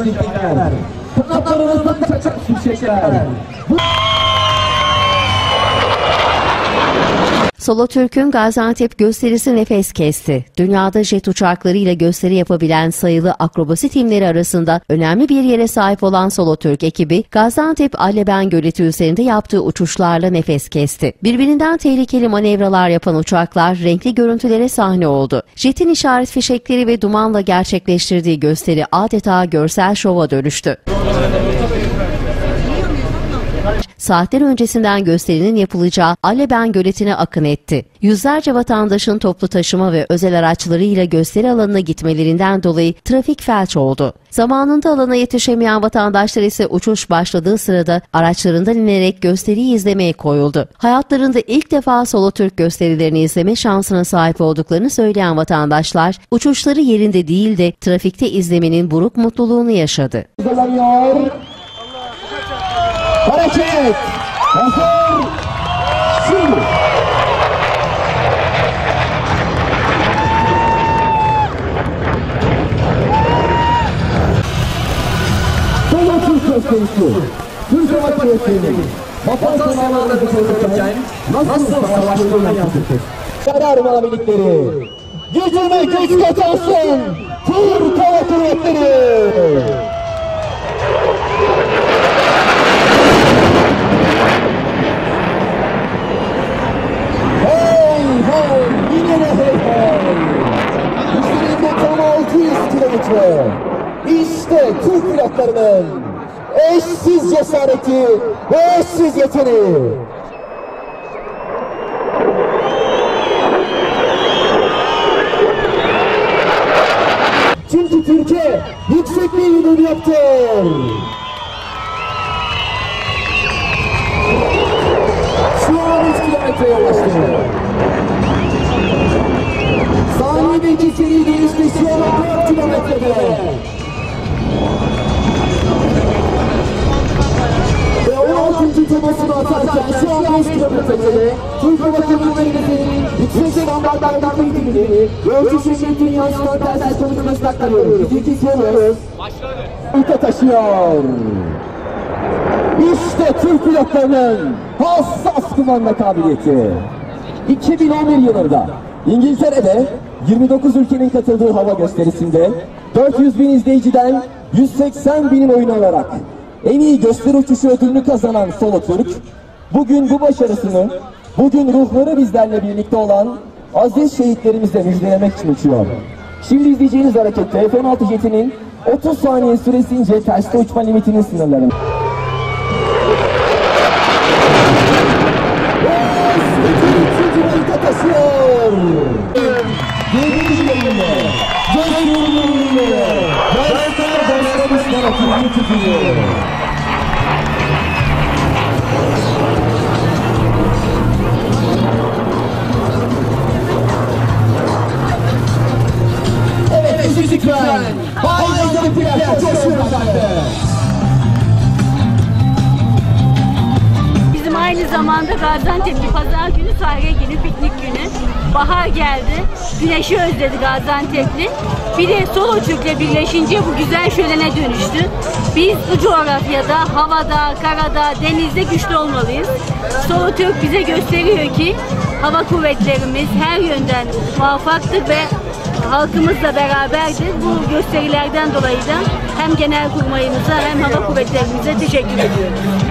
o'yinchoqlar tinoqlarimizni charchab suv shakar Türk'ün Gaziantep gösterisi nefes kesti. Dünyada jet uçaklarıyla gösteri yapabilen sayılı akrobasi timleri arasında önemli bir yere sahip olan Solo Türk ekibi Gaziantep Alleben Göleti üzerinde yaptığı uçuşlarla nefes kesti. Birbirinden tehlikeli manevralar yapan uçaklar renkli görüntülere sahne oldu. Jetin işaret fişekleri ve dumanla gerçekleştirdiği gösteri adeta görsel şova dönüştü. Saatler öncesinden gösterinin yapılacağı Alleben göletine akın etti. Yüzlerce vatandaşın toplu taşıma ve özel araçlarıyla gösteri alanına gitmelerinden dolayı trafik felç oldu. Zamanında alana yetişemeyen vatandaşlar ise uçuş başladığı sırada araçlarından inerek gösteriyi izlemeye koyuldu. Hayatlarında ilk defa solo Türk gösterilerini izleme şansına sahip olduklarını söyleyen vatandaşlar, uçuşları yerinde değil de trafikte izlemenin buruk mutluluğunu yaşadı. Hareket. Hazır. Şimdi. Solo Türk gösterisi. Türk Hava Kuvvetleri'nin vatan sınavlarını korurken nasıl savaştığını yansıtır. Karar mavilikleri. Gücüne güç katansın. Türk Hava Kuvvetleri. Kilometre. İşte Türk pilotlarının eşsiz cesareti ve eşsiz yeteneği. Çünkü Türkiye yüksek bir yürüyüm yaptı. Şu an 3 kilometreye ulaştı. Saniyedeki seri değişti şu an 4 kilometrede. Ve 16. temasını atarken şu an 5 kilometrede Hava Kuvvetleri'nin yüksek standartlardan eğitimini ve uçuş emniyetini yansıtan telsiz konuşmasını aktarıyoruz. Biz iki soruyoruz. Ülke taşıyor. İşte Türk pilotlarının hassas kumanda kabiliyeti. 2011 yılında İngiltere'de 29 ülkenin katıldığı hava gösterisinde 400 bin izleyiciden 180 binin oyunu alarak en iyi gösteri uçuşu ödülünü kazanan Solo Türk, bugün bu başarısını, bugün ruhları bizlerle birlikte olan aziz şehitlerimizle müjdelemek için uçuyor. Şimdi izleyeceğiniz harekette F-16 jetinin 30 saniye süresince terste uçma limitinin boyuta taşıyor. Evet, müzikler. Haydi Pilates coşuyor efendim. Bizim aynı zamanda Gaziantep'li pazar günü sahile günü, piknik günü. Bahar geldi. Güneşi özledi Gaziantep'li. Bir de Solo Türk'le birleşince bu güzel şölene dönüştü. Biz bu coğrafyada, havada, karada, denizde güçlü olmalıyız. Solo Türk bize gösteriyor ki hava kuvvetlerimiz her yönden muvaffaktır ve halkımızla beraberdir. Bu gösterilerden dolayı da hem genel kurmayımıza hem hava kuvvetlerimize teşekkür ediyoruz.